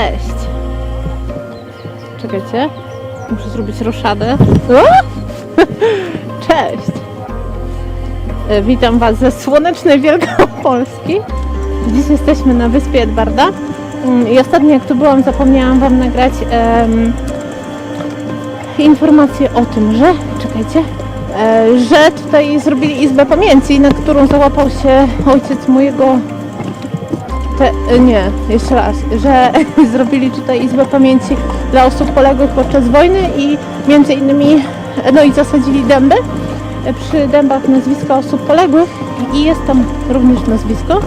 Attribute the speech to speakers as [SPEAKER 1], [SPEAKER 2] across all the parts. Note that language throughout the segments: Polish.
[SPEAKER 1] Cześć! Czekajcie. Muszę zrobić roszadę. Cześć! E, Witam Was ze słonecznej Wielkopolski. Dziś jesteśmy na wyspie Edwarda. Mm, I ostatnio jak tu byłam, zapomniałam Wam nagrać em, informację o tym, że, czekajcie, e, że tutaj zrobili Izbę Pamięci, na którą załapał się ojciec mojego te, e, nie, jeszcze raz, że zrobili tutaj Izbę Pamięci dla osób poległych podczas wojny i między innymi, e, no i zasadzili dęby. E, Przy dębach nazwiska osób poległych i jest tam również nazwisko.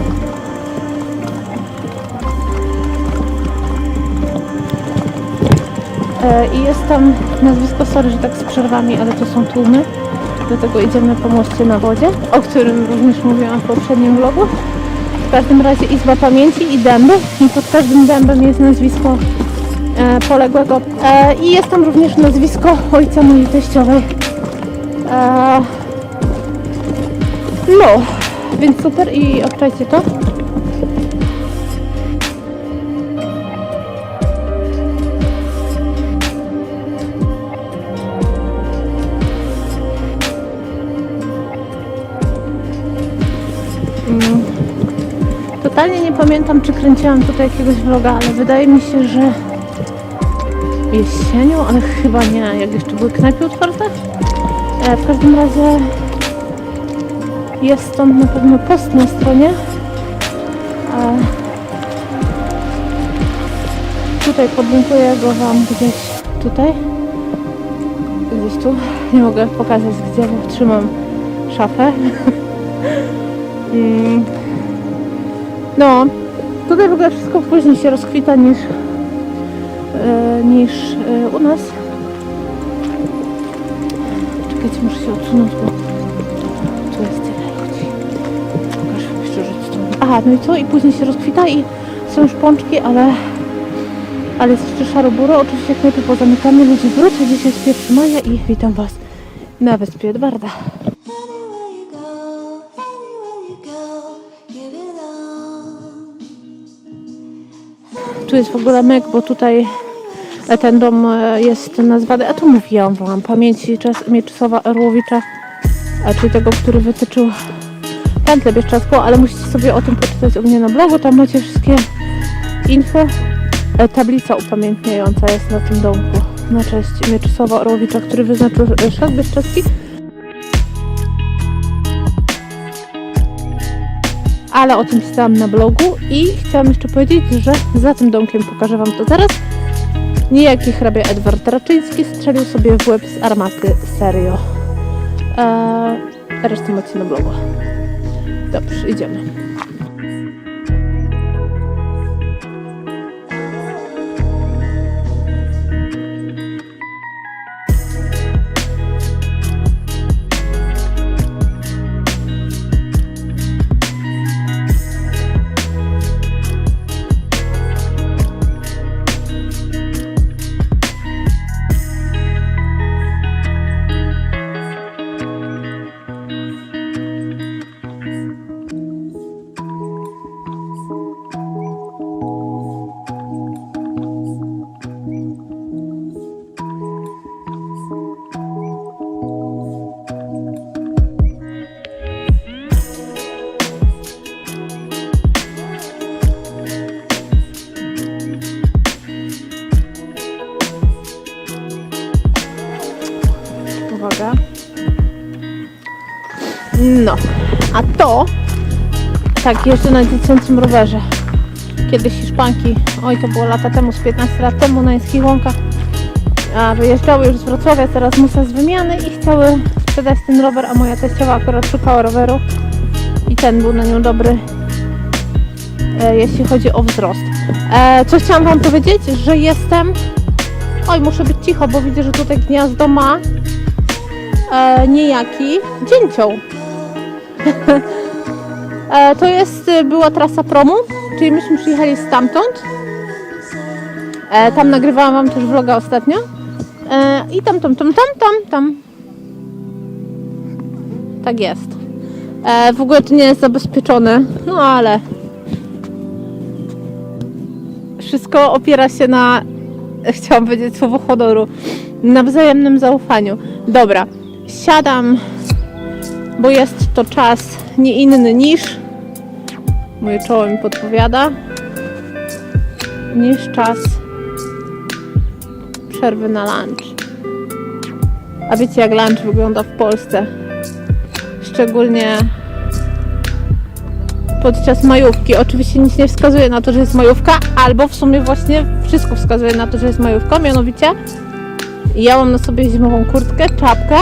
[SPEAKER 1] I jest tam nazwisko, sorry, że tak z przerwami, ale to są tłumy. Dlatego idziemy po moście na wodzie, o którym również mówiłam w poprzednim vlogu. Każdym razie Izba Pamięci i dęby i pod każdym dębem jest nazwisko e, poległego e, i jest tam również nazwisko ojca mojej teściowej. E, no, więc super i obczajcie to. Totalnie nie pamiętam, czy kręciłam tutaj jakiegoś vloga, ale wydaje mi się, że jesienią, ale chyba nie, jak jeszcze były knajpy otwarte. E, w każdym razie jest tam na pewno post na stronie. E, tutaj podlinkuję go Wam gdzieś tutaj. Gdzieś tu. Nie mogę pokazać gdzie, bo trzymam szafę. Mm. No, tutaj w ogóle wszystko później się rozkwita niż, e, niż e, u nas. Czekajcie, muszę się odsunąć, bo tu jest tyle ludzi. Pokażę wam jeszcze rzecz stąd. Aha, no i co? I później się rozkwita i są już pączki, ale, ale jest jeszcze szaro-buro. Oczywiście knajpy pozamykamy, ludzie wrócą. Dzisiaj jest 1 maja i witam Was na wyspie Edwarda. Tu jest w ogóle mek, bo tutaj e, ten dom e, jest nazwany, a tu mówiłam wam, pamięci Mieczysława Orłowicza, a czyli tego, który wytyczył pętlę bieszczadzką, ale musicie sobie o tym poczytać u mnie na blogu, tam macie wszystkie info. E, Tablica upamiętniająca jest na tym domku na cześć Mieczysława Orłowicza, który wyznaczył e, szlak bieszczadzki. Ale o tym pisałam na blogu i chciałam jeszcze powiedzieć, że za tym domkiem pokażę Wam to zaraz. Niejaki hrabia Edward Raczyński strzelił sobie w łeb z armaty serio. Eee, resztę macie na blogu. Dobrze, idziemy. Tak jeżdżę na dziecięcym rowerze. Kiedyś Hiszpanki, oj to było lata temu, z 15 lat temu na Jańskich Łąkach, a wyjeżdżały już z Wrocławia, teraz musa z wymiany i chciały sprzedać ten rower, a moja teściowa akurat szukała roweru i ten był na nią dobry, e, jeśli chodzi o wzrost. E, co chciałam Wam powiedzieć, że jestem, oj muszę być cicho, bo widzę, że tutaj gniazdo ma e, niejaki dzięcioł. e, to jest, e, była trasa promu, czyli myśmy przyjechali stamtąd. E, tam nagrywałam Wam też vloga ostatnio. I tam, tam, tam, tam, tam, tam. Tak jest. W ogóle to nie jest zabezpieczone, no ale wszystko opiera się na, chciałam powiedzieć słowo honoru, na wzajemnym zaufaniu. Dobra, siadam, bo jest to czas nie inny niż, moje czoło mi podpowiada, niż czas przerwy na lunch. A wiecie jak lunch wygląda w Polsce? Szczególnie podczas majówki. Oczywiście nic nie wskazuje na to, że jest majówka, albo w sumie właśnie wszystko wskazuje na to, że jest majówka, mianowicie ja mam na sobie zimową kurtkę, czapkę,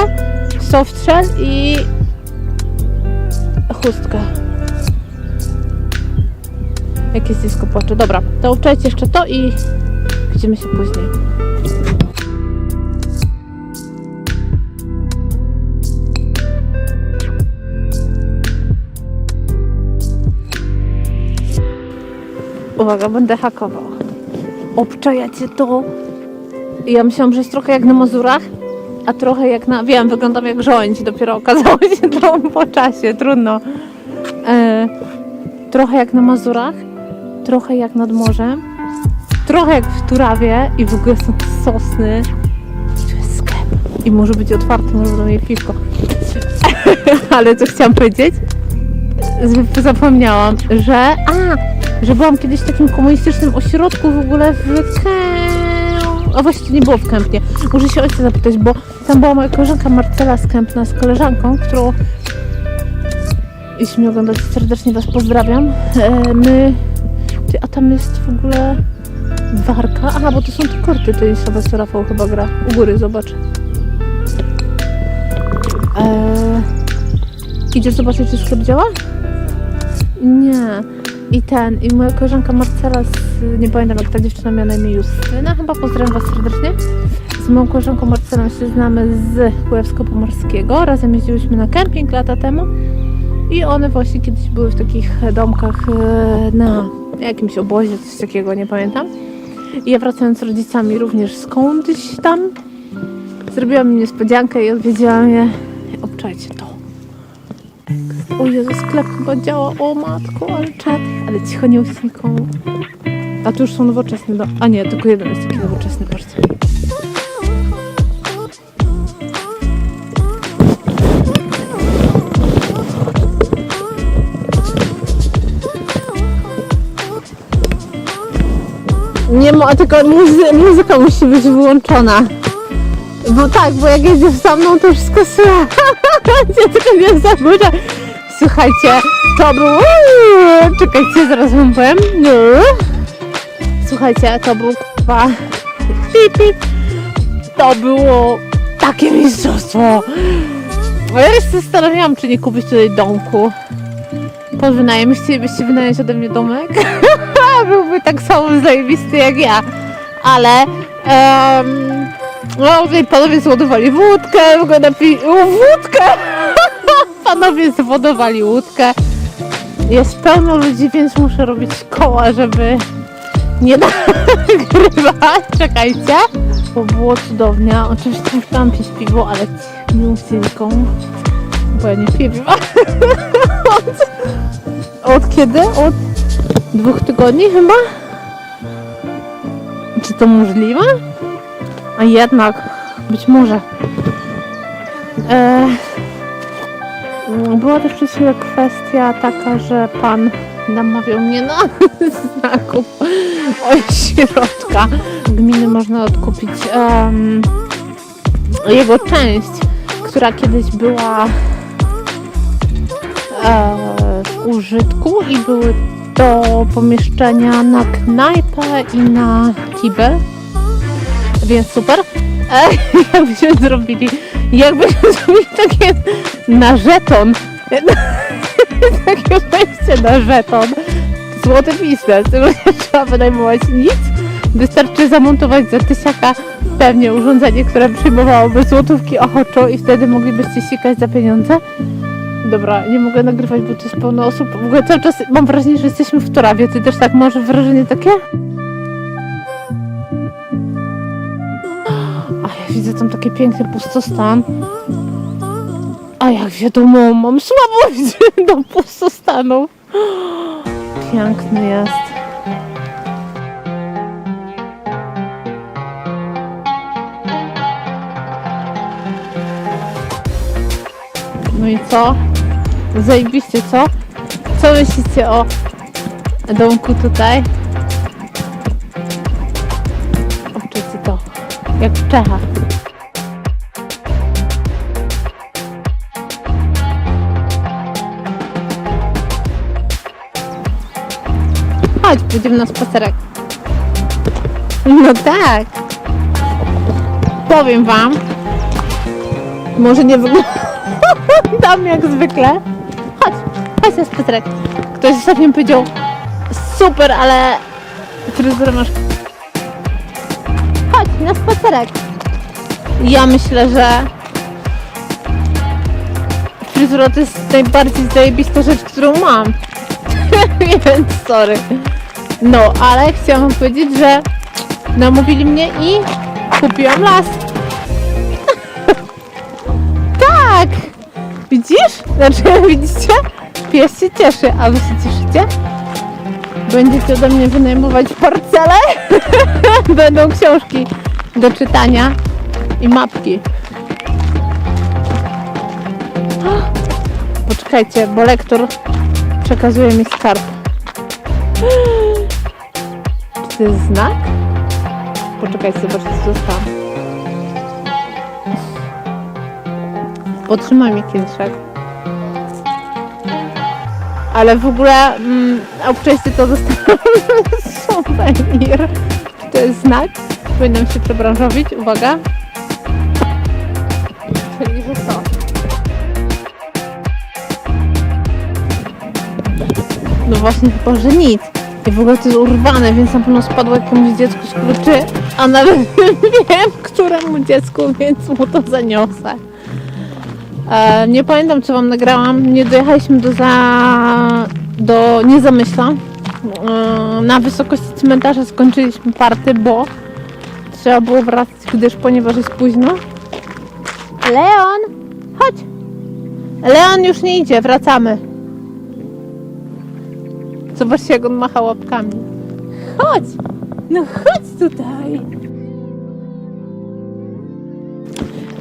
[SPEAKER 1] softshell i chustkę. Jakieś dziecko płacze. Dobra, to obczajcie jeszcze to i widzimy się później. Uwaga, będę hakował. Obczajacie to? Ja myślałam, że jest trochę jak na Mazurach, a trochę jak na... Wiem, wyglądam jak żołędź, dopiero okazało się to po czasie, trudno. E, trochę jak na Mazurach, trochę jak nad morzem, trochę jak w Turawie i w ogóle są sosny. Tu jest sklep i może być otwarty, może będą mieli piwko. Ale co chciałam powiedzieć? Zapomniałam, że... A! Że byłam kiedyś w takim komunistycznym ośrodku w ogóle w Kęp... A właściwie nie było w Kępnie. Muszę się ojca zapytać, bo tam była moja koleżanka Marcela z Kępna z koleżanką, którą jeśli mnie oglądacie, serdecznie Was pozdrawiam. E, my... Tam jest w ogóle Warka? Aha, bo to są te korty tenisowe, co Rafał chyba gra. U góry, zobacz. E, idziesz zobaczyć, czy sklep działa? Nie. I ten, i moja koleżanka Marcela z, nie pamiętam jak ta dziewczyna miała na imię Justyna, chyba pozdrawiam Was serdecznie. Z moją koleżanką Marcelą się znamy z Kujawsko-Pomorskiego. Razem jeździłyśmy na kemping lata temu. I one właśnie kiedyś były w takich domkach e, na jakimś obozie, coś takiego, nie pamiętam. I ja wracając z rodzicami również skądś tam, zrobiłam im niespodziankę i odwiedziłam je. Obczajcie to. O Jezu, sklep chyba działa. O matko, ale czad. Ale cicho, nie nikomu. A tu już są nowoczesne. Do... A nie, tylko jeden jest taki nowoczesny, patrzcie. Nie ma, tylko muzy- muzyka musi być wyłączona. Bo tak, bo jak jedziesz za mną, to wszystko słychać. Dziecko nie zaburza. Słuchajcie, to był... Czekajcie, zaraz wam powiem. Słuchajcie, to był. To było takie mistrzostwo. Ja się zastanawiałam, czy nie kupić tutaj domku. Pod wynajem. Chcielibyście wynająć ode mnie domek? Byłby tak samo zajebisty jak ja. Ale... em, no, panowie zładowali wódkę, ogóle napi... wódkę! panowie zwodowali łódkę. Jest pełno ludzi, więc muszę robić koła, żeby nie nagrywać. Czekajcie. Bo było cudownie. Oczywiście musiałam pić piwo, ale nikomu, bo ja nie piję piwa. od, od kiedy? Od dwóch tygodni chyba? Czy to możliwe? A jednak, być może. E, była też przez chwilę kwestia taka, że pan namawiał mnie na zakup ośrodka gminy. Można odkupić em, jego część, która kiedyś była e, w użytku i były to pomieszczenia na knajpę i na kibel więc super. E, jakbyśmy zrobili, jakbyśmy zrobili takie na żeton, takie wejście na żeton, złoty biznes, nie trzeba wynajmować nic, wystarczy zamontować za tysiaka pewnie urządzenie, które przyjmowałoby złotówki ochoczo i wtedy moglibyście sikać za pieniądze. Dobra, nie mogę nagrywać, bo to jest pełno osób. W ogóle cały czas mam wrażenie, że jesteśmy w Torawie. Ty też tak masz wrażenie takie? A ja widzę tam taki piękny pustostan. A jak wiadomo, mam słabość do pustostanów. Piękny jest. No i co? Zajebiście, co? Co myślicie o domku tutaj? Oczycie to. Jak w Czechach. Chodź, pójdziemy na spacerek. No tak. Powiem wam. Może nie wyglądam jak zwykle. Chodź, chodź na spacerek. Ktoś ostatnio powiedział super, ale fryzurę masz. Chodź na spacerek. Ja myślę, że fryzura to jest najbardziej zajebista rzecz, którą mam. Więc sorry. No, ale chciałam powiedzieć, że namówili mnie i kupiłam las. Znaczy, widzicie? Pies się cieszy, a wy się cieszycie? Będziecie ode mnie wynajmować parcele? Będą książki do czytania i mapki. Poczekajcie, bo lektor przekazuje mi skarb. Czy to jest znak? Poczekajcie, zobaczcie co dostałam. Potrzymaj mi kieliszek. Ale w ogóle mm, obczajcie to dostałam suwenir. To jest znak? Powinnam się przebranżowić. Uwaga. Czyli, że co? No właśnie chyba, że nic. I w ogóle to jest urwane, więc na pewno spadło jakiemuś dziecku z kluczy, a nawet wiem, któremu dziecku, więc mu to zaniosę. E, nie pamiętam, co wam nagrałam. Nie dojechaliśmy do za... do. E, na wysokości cmentarza skończyliśmy party, bo trzeba było wracać, gdyż ponieważ jest późno. Leon! Chodź! Leon już nie idzie, wracamy. Zobaczcie, jak on macha łapkami. Chodź! No chodź tutaj!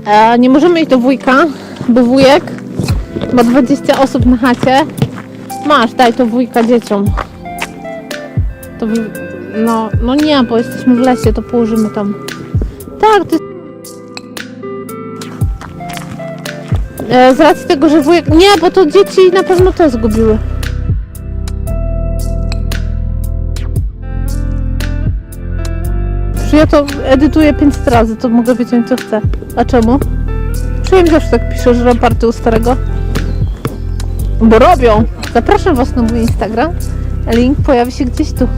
[SPEAKER 1] E, nie możemy iść do wujka, bo wujek ma 20 osób na chacie. Masz, daj to wujka dzieciom. To wy... no, no nie, bo jesteśmy w lesie, to położymy tam. Tak, to jest... E, z racji tego, że wujek... Nie, bo to dzieci na pewno te zgubiły. Ja to edytuję 500 razy, to mogę wiedzieć co chcę. A czemu? Przyjem zawsze tak pisze, że raporty u starego. Bo robią. Zapraszam Was na mój Instagram. Link pojawi się gdzieś tu.